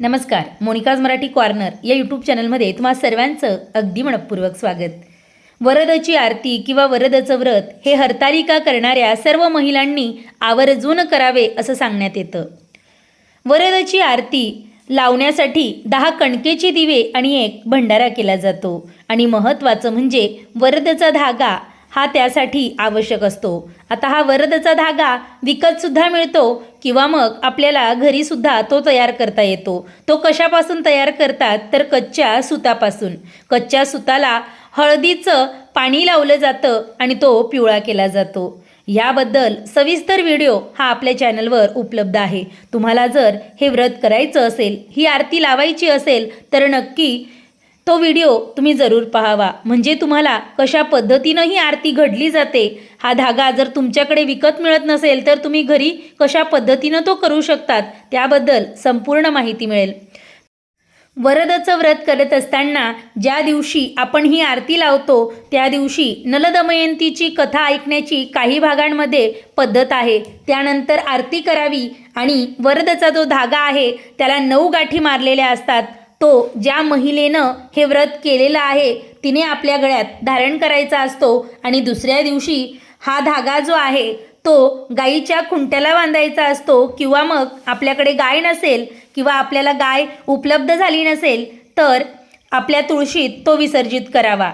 नमस्कार मोनिकाज मराठी कॉर्नर या यूट्यूब चॅनलमध्ये तुम्हा सर्वांचं अगदी मनपूर्वक स्वागत. वरदची आरती किंवा वरदचं व्रत हे हरतालिका करणाऱ्या सर्व महिलांनी आवर्जून करावे असं सांगण्यात येतं. वरदची आरती लावण्यासाठी दहा कणकेचे दिवे आणि एक भंडारा केला जातो. आणि महत्त्वाचं म्हणजे वरदचा धागा हा त्यासाठी आवश्यक असतो. आता हा वरदचा धागा विकतसुद्धा मिळतो किंवा मग आपल्याला घरीसुद्धा तो तयार करता येतो. तो कशापासून तयार करतात तर कच्च्या सुतापासून. कच्च्या सुताला हळदीचं पाणी लावलं जातं आणि तो पिवळा केला जातो. याबद्दल सविस्तर व्हिडिओ हा आपल्या चॅनलवर उपलब्ध आहे. तुम्हाला जर हे व्रत करायचं असेल ही आरती लावायची असेल तर नक्की तो व्हिडिओ तुम्ही जरूर पाहावा. म्हणजे तुम्हाला कशा पद्धतीनं ही आरती घडली जाते हा धागा जर तुमच्याकडे विकत मिळत नसेल तर तुम्ही घरी कशा पद्धतीनं तो करू शकतात त्याबद्दल संपूर्ण माहिती मिळेल. वरदचं व्रत करत असताना ज्या दिवशी आपण ही आरती लावतो त्या दिवशी नलदमयंतीची कथा ऐकण्याची काही भागांमध्ये पद्धत आहे. त्यानंतर आरती करावी आणि वरदचा जो धागा आहे त्याला नऊ गाठी मारलेल्या असतात. तो ज्या महिलेनं हे व्रत केलेलं आहे तिने आपल्या गळ्यात धारण करायचा असतो आणि दुसऱ्या दिवशी हा धागा जो आहे तो गाईच्या खुंट्याला बांधायचा असतो किंवा मग आपल्याकडे गाय नसेल किंवा आपल्याला गाय उपलब्ध झाली नसेल तर आपल्या तुळशीत तो विसर्जित करावा.